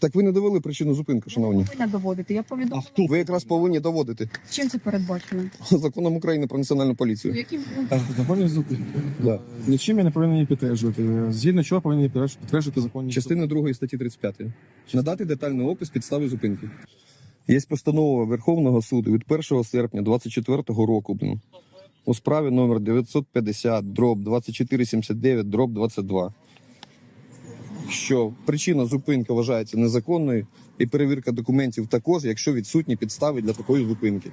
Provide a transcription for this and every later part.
Так ви не довели причину зупинки, шановні. повинна доводити. Я повідомила. хто? Ви якраз повинні доводити Чим це передбачено? законом України про національну поліцію. Яким Законні зупинки. Да. Нічим я не повинен її підтверджувати. Згідно чого повинен її підтверджувати- підтверджувати законні Частина 2 статті 35. Надати детальний опис підстави зупинки. Є постанова Верховного суду від 1 серпня 24 року блін, у справі номер 950 дроб 2479 дроб 22. Що причина зупинки вважається незаконною, і перевірка документів також, якщо відсутні підстави для такої зупинки.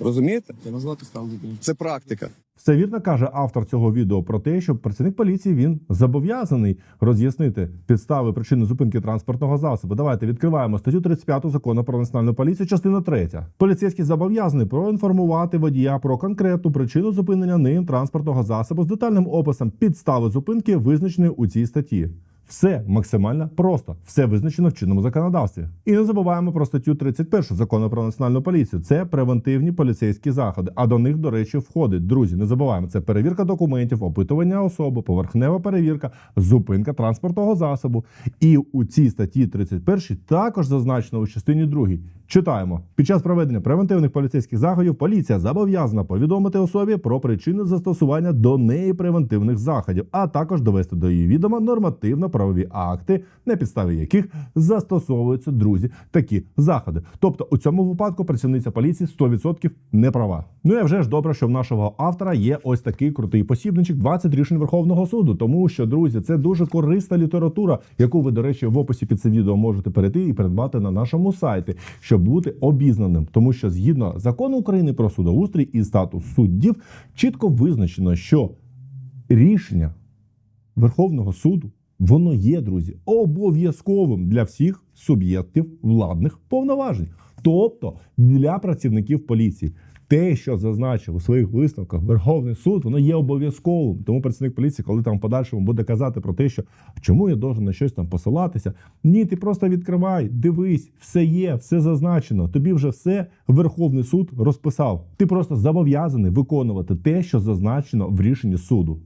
Розумієте? Я назвати підставу зупинки. Це практика. Все вірно каже автор цього відео про те, що працівник поліції він зобов'язаний роз'яснити підстави причини зупинки транспортного засобу. Давайте відкриваємо статтю 35 закону про національну поліцію, частина 3. Поліцейський зобов'язаний проінформувати водія про конкретну причину зупинення ним транспортного засобу з детальним описом підстави зупинки, визначеної у цій статті. Все максимально просто, все визначено в чинному законодавстві. І не забуваємо про статтю 31 закону про національну поліцію. Це превентивні поліцейські заходи. А до них, до речі, входить друзі. Не забуваємо, це перевірка документів, опитування особи, поверхнева перевірка, зупинка транспортного засобу. І у цій статті 31 також зазначено у частині 2. Читаємо під час проведення превентивних поліцейських заходів. Поліція зобов'язана повідомити особі про причини застосування до неї превентивних заходів, а також довести до її відома нормативно-правові акти, на підставі яких застосовуються друзі такі заходи. Тобто у цьому випадку працівниця поліції 100% не права. Ну і вже ж добре, що в нашого автора є ось такий крутий посібничок 20 рішень Верховного суду. Тому що, друзі, це дуже корисна література, яку ви, до речі, в описі під це відео можете перейти і придбати на нашому сайті, щоб бути обізнаним. Тому що згідно закону України про судоустрій і статус суддів чітко визначено, що рішення Верховного суду воно є, друзі, обов'язковим для всіх суб'єктів владних повноважень, тобто для працівників поліції. Те, що зазначив у своїх висновках Верховний суд, воно є обов'язковим. Тому працівник поліції, коли там подальшому буде казати про те, що чому я должен на щось там посилатися. Ні, ти просто відкривай, дивись, все є, все зазначено. Тобі вже все Верховний суд розписав. Ти просто зобов'язаний виконувати те, що зазначено в рішенні суду.